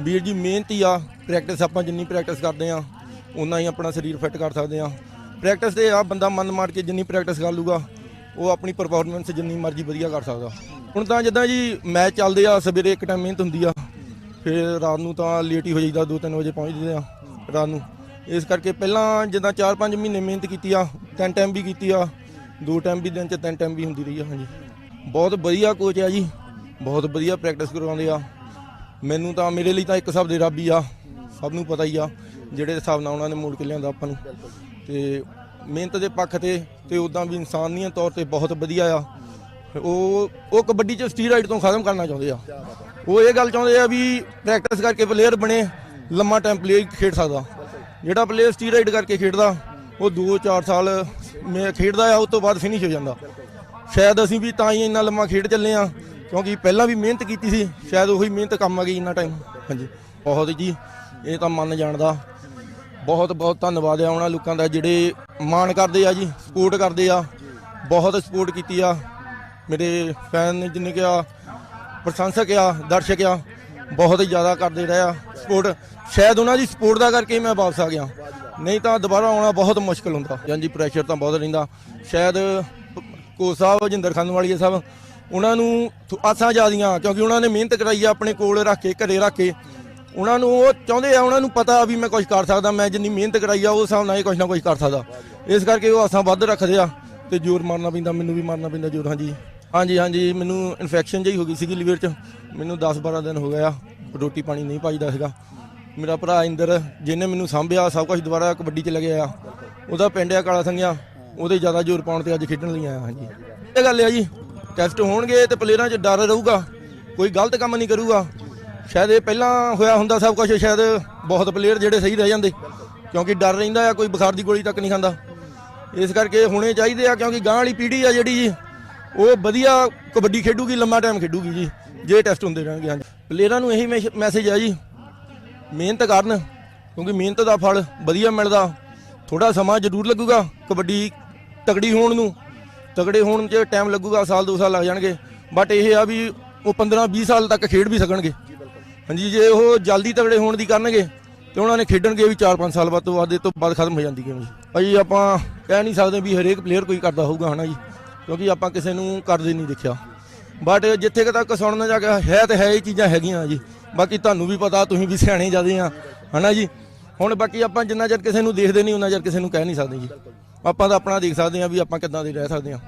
ਵੀਰ ਜੀ, ਮਿਹਨਤ ਹੀ ਆ। ਪ੍ਰੈਕਟਿਸ ਆਪਾਂ ਜਿੰਨੀ ਪ੍ਰੈਕਟਿਸ ਕਰਦੇ ਆ ਉਨਾ ਹੀ ਆਪਣਾ ਸਰੀਰ ਫਿੱਟ ਕਰ ਸਕਦੇ ਆ। ਪ੍ਰੈਕਟਿਸ ਤੇ ਆ ਬੰਦਾ ਮਨ ਮਾਰ ਕੇ ਜਿੰਨੀ ਪ੍ਰੈਕਟਿਸ ਕਰ ਲੂਗਾ, ਉਹ ਆਪਣੀ ਪਰਫਾਰਮੈਂਸ ਜਿੰਨੀ ਮਰਜ਼ੀ ਵਧੀਆ ਕਰ ਸਕਦਾ। ਹੁਣ ਤਾਂ ਜਿੱਦਾਂ ਜੀ ਮੈਚ ਚੱਲਦੇ ਆ, ਸਵੇਰੇ ਇੱਕ ਟਾਈਮ ਮਿਹਨਤ ਹੁੰਦੀ ਆ, ਫਿਰ ਰਾਤ ਨੂੰ ਤਾਂ ਲੇਟ ਹੀ ਹੋ ਜਾਈਦਾ 2-3 ਵਜੇ ਪਹੁੰਚਦੇ ਆ ਰਾਤ ਨੂੰ। ਇਸ ਕਰਕੇ ਪਹਿਲਾਂ ਜਿੱਦਾਂ 4-5 ਮਹੀਨੇ ਮਿਹਨਤ ਕੀਤੀ ਆ, ਤਿੰਨ ਟਾਈਮ ਵੀ ਕੀਤੀ ਆ, ਦੋ ਟਾਈਮ ਵੀ ਦਿਨ ਚ ਤਿੰਨ ਟਾਈਮ ਵੀ ਹੁੰਦੀ ਰਹੀ ਆ, ਹਾਂਜੀ। ਬਹੁਤ ਵਧੀਆ ਕੋਚ ਆ ਜੀ, ਬਹੁਤ ਵਧੀਆ ਪ੍ਰੈਕਟਿਸ ਕਰਵਾਉਂਦੇ ਆ। ਮੈਨੂੰ ਤਾਂ ਮੇਰੇ ਲਈ ਤਾਂ ਇੱਕ ਹਿਸਾਬ ਦੇ ਰੱਬ ਹੀ ਆ। ਸਭ ਨੂੰ ਪਤਾ ਹੀ ਆ, ਜਿਹੜੇ ਹਿਸਾਬ ਨਾਲ ਉਹਨਾਂ ਨੇ ਮੋੜ ਕੇ ਲਿਆਂਦਾ ਆਪਾਂ ਨੂੰ। ਤੇ ਮਿਹਨਤ ਦੇ ਪੱਖ ਤੇ ਤੇ ਉਦਾਂ ਵੀ ਇਨਸਾਨੀਅਤ ਤੌਰ ਤੇ ਬਹੁਤ ਵਧੀਆ ਆ। ਉਹ ਉਹ ਕਬੱਡੀ ਚ ਸਟੀਰਾਇਡ ਤੋਂ ਖਤਮ ਕਰਨਾ ਚਾਹੁੰਦੇ ਆ। ਉਹ ਇਹ ਗੱਲ ਚਾਹੁੰਦੇ ਆ ਵੀ ਪ੍ਰੈਕਟਿਸ ਕਰਕੇ ਪਲੇਅਰ ਬਣੇ, ਲੰਮਾ ਟਾਈਮ ਪਲੇਅਰ ਖੇਡ ਸਕਦਾ। ਜਿਹੜਾ ਪਲੇਅਰ ਸਟੀਰਾਇਡ ਕਰਕੇ ਖੇਡਦਾ, ਉਹ 2-4 ਸਾਲ ਮੈਂ ਖੇਡਦਾ ਆ, ਉਸ ਤੋਂ ਬਾਅਦ ਫਿਨਿਸ਼ ਹੋ ਜਾਂਦਾ। ਸ਼ਾਇਦ ਅਸੀਂ ਵੀ ਤਾਂ ਹੀ ਇੰਨਾ ਲੰਮਾ ਖੇਡ ਚੱਲੇ ਆ ਕਿਉਂਕਿ ਪਹਿਲਾਂ ਵੀ ਮਿਹਨਤ ਕੀਤੀ ਸੀ, ਸ਼ਾਇਦ ਉਹੀ ਮਿਹਨਤ ਕੰਮ ਆ ਗਈ ਇੰਨਾ ਟਾਈਮ ਹਾਂਜੀ, ਬਹੁਤ ਜੀ, ਇਹ ਤਾਂ ਮੰਨ ਜਾਣਦਾ। ਬਹੁਤ ਬਹੁਤ ਧੰਨਵਾਦ ਆ ਉਹਨਾਂ ਲੋਕਾਂ ਦਾ ਜਿਹੜੇ ਮਾਣ ਕਰਦੇ ਆ ਜੀ ਸਪੋਰਟ ਕਰਦੇ ਆ। ਬਹੁਤ ਸਪੋਰਟ ਕੀਤੀ ਆ। ਮੇਰੇ ਫੈਨ ਨੇ ਜਿੰਨੇ ਕਿਹਾ ਪ੍ਰਸ਼ੰਸਕ ਆ, ਦਰਸ਼ਕ ਆ, ਬਹੁਤ ਹੀ ਜ਼ਿਆਦਾ ਕਰਦੇ ਰਹੇ ਆ ਸਪੋਰਟ ਸ਼ਾਇਦ ਉਹਨਾਂ ਦੀ ਸਪੋਰਟ ਦਾ ਕਰਕੇ ਮੈਂ ਵਾਪਸ ਆ ਗਿਆ। ਨਹੀਂ ਤਾਂ ਦੁਬਾਰਾ ਆਉਣਾ ਬਹੁਤ ਮੁਸ਼ਕਲ ਹੁੰਦਾ। ਹਾਂਜੀ ਪ੍ਰੈਸ਼ਰ ਤਾਂ ਬਹੁਤ ਰਹਿੰਦਾ। ਸ਼ਾਇਦ ਕੋਚ ਸਾਹਿਬ ਜਿੰਦਰ ਖਾਨ ਵਾਲੀਏ ਸਾਹਿਬ ਉਹਨਾਂ ਨੂੰ ਆਸਾਂ ਜ਼ਿਆਦੀਆਂ, ਕਿਉਂਕਿ ਉਹਨਾਂ ਨੇ ਮਿਹਨਤ ਕਰਾਈ ਆ ਆਪਣੇ ਕੋਲ ਰੱਖ ਕੇ, ਘਰੇ ਰੱਖ ਕੇ। ਉਹਨਾਂ ਨੂੰ ਉਹ ਚਾਹੁੰਦੇ ਆ, ਉਹਨਾਂ ਨੂੰ ਪਤਾ ਵੀ ਮੈਂ ਕੁਝ ਕਰ ਸਕਦਾ, ਮੈਂ ਜਿੰਨੀ ਮਿਹਨਤ ਕਰਾਈ ਆ, ਉਸ ਹਿਸਾਬ ਨਾਲ ਹੀ ਕੁਝ ਨਾ ਕੁਝ ਕਰ ਸਕਦਾ। ਇਸ ਕਰਕੇ ਉਹ ਆਸਾਂ ਵੱਧ ਰੱਖਦੇ ਆ ਤੇ ਜ਼ੋਰ ਮਾਰਨਾ ਪੈਂਦਾ, ਮੈਨੂੰ ਵੀ ਮਾਰਨਾ ਪੈਂਦਾ ਜ਼ੋਰ, ਹਾਂਜੀ। ਹਾਂਜੀ ਹਾਂਜੀ, ਮੈਨੂੰ ਇਨਫੈਕਸ਼ਨ ਜਿਹੀ ਹੋ ਗਈ ਸੀਗੀ ਲੀਵਰ 'ਚ। ਮੈਨੂੰ 10-12 ਦਿਨ ਹੋ ਗਿਆ ਰੋਟੀ ਪਾਣੀ ਨਹੀਂ ਪਾਈਦਾ ਸੀਗਾ। ਮੇਰਾ ਭਰਾ ਇੰਦਰ, ਜਿਹਨੇ ਮੈਨੂੰ ਸਾਂਭਿਆ, ਸਭ ਕੁਝ ਦੁਬਾਰਾ ਕਬੱਡੀ 'ਚ ਲੱਗਿਆ ਆ ਉਹਦਾ ਪਿੰਡ ਆ ਕਾਲਾ ਸੰਗਿਆ ਉਹਦੇ ਜ਼ਿਆਦਾ ਜ਼ੋਰ ਪਾਉਣ ਤੇ ਅੱਜ ਖੇਡਣ ਲਈ ਆਇਆ, ਹਾਂਜੀ। ਇਹ ਗੱਲ ਆ ਜੀ। ਟੈਸਟ ਹੋਣਗੇ ਤੇ ਪਲੇਅਰਾਂ 'ਚ ਡਰ ਰਹੂਗਾ, ਕੋਈ ਗਲਤ ਕੰਮ ਨਹੀਂ ਕਰੂਗਾ। ਸ਼ਾਇਦ ਇਹ ਪਹਿਲਾਂ ਹੋਇਆ ਹੁੰਦਾ ਸਭ ਕੁਝ ਸ਼ਾਇਦ ਬਹੁਤ ਪਲੇਅਰ ਜਿਹੜੇ ਸਹੀ ਰਹਿ ਜਾਂਦੇ, ਕਿਉਂਕਿ ਡਰ ਰਹਿੰਦਾ ਆ, ਕੋਈ ਬੁਖਾਰ ਦੀ ਗੋਲੀ ਤੱਕ ਨਹੀਂ ਖਾਂਦਾ। ਇਸ ਕਰਕੇ ਹੋਣੇ ਚਾਹੀਦੇ ਆ, ਕਿਉਂਕਿ ਗਾਂ ਵਾਲੀ ਪੀੜ੍ਹੀ ਆ ਜਿਹੜੀ ਜੀ, ਉਹ ਵਧੀਆ ਕਬੱਡੀ ਖੇਡੂਗੀ, ਲੰਮਾ ਟਾਈਮ ਖੇਡੂਗੀ ਜੀ, ਜੇ ਟੈਸਟ ਹੁੰਦੇ ਰਹਿਣਗੇ, ਹਾਂਜੀ। ਪਲੇਅਰਾਂ ਨੂੰ ਇਹੀ ਮੈਸੇਜ ਆ ਜੀ, ਮਿਹਨਤ ਕਰਨ, ਕਿਉਂਕਿ ਮਿਹਨਤ ਦਾ ਫਲ ਵਧੀਆ ਮਿਲਦਾ। ਥੋੜਾ ਸਮਾਂ ਜ਼ਰੂਰ ਲੱਗੂਗਾ, ਕਬੱਡੀ ਤਕੜੀ ਹੋਣ ਨੂੰ। ਤਗੜੇ ਹੋਣ 'ਚ ਟਾਈਮ ਲੱਗੂਗਾ, ਸਾਲ ਦੋ ਸਾਲ ਲੱਗ ਜਾਣਗੇ। ਬਟ ਇਹ ਆ ਵੀ ਉਹ 15 20 ਸਾਲ ਤੱਕ ਖੇਡ ਵੀ ਸਕਣਗੇ। ਹਾਂਜੀ, ਜੇ ਉਹ ਜਲਦੀ ਤਗੜੇ ਹੋਣ ਦੀ ਕਰਨਗੇ, ਤੇ ਉਹਨਾਂ ਨੇ ਖੇਡਣਗੇ ਵੀ 4-5 ਸਾਲ ਬਾਅਦ ਤੋਂ ਬਾਅਦ, ਇਹ ਤੋਂ ਬਾਅਦ ਖਤਮ ਹੋ ਜਾਂਦੀ ਗੇਮ ਜੀ। ਭਾਈ, ਆਪਾਂ ਕਹਿ ਨਹੀਂ ਸਕਦੇ ਵੀ ਹਰੇਕ ਪਲੇਅਰ ਕੋਈ ਕਰਦਾ ਹੋਊਗਾ, ਹਨਾ ਜੀ? ਕਿਉਂਕਿ ਆਪਾਂ ਕਿਸੇ ਨੂੰ ਕਰਦੇ ਨਹੀਂ ਦੇਖਿਆ। ਬਟ ਜਿੱਥੇ ਕੁ ਤੱਕ ਸੁਣਨ ਜਾ ਕੇ ਹੈ, ਤੇ ਹੈ ਇਹ ਚੀਜ਼ਾਂ ਹੈਗੀਆਂ ਜੀ। ਬਾਕੀ ਤੁਹਾਨੂੰ ਵੀ ਪਤਾ, ਤੁਸੀਂ ਵੀ ਸਿਆਣੇ ਜਿਆਦੇ ਆ, ਹਨਾ ਜੀ? ਹੁਣ ਬਾਕੀ ਆਪਾਂ ਜਿੰਨਾ ਚਿਰ ਕਿਸੇ ਨੂੰ ਦੇਖਦੇ ਨਹੀਂ ਉਹਨਾਂ ਚਿਰ ਕਿਸੇ ਨੂੰ ਕਹਿ ਨਹੀਂ ਸਕਦੇ ਜੀ। ਆਪਾਂ ਤਾਂ ਆਪਣਾ ਦੇਖ ਸਕਦੇ ਹਾਂ ਵੀ ਆਪਾਂ ਕਿੱਦਾਂ ਦੇ ਰਹਿ ਸਕਦੇ ਹਾਂ।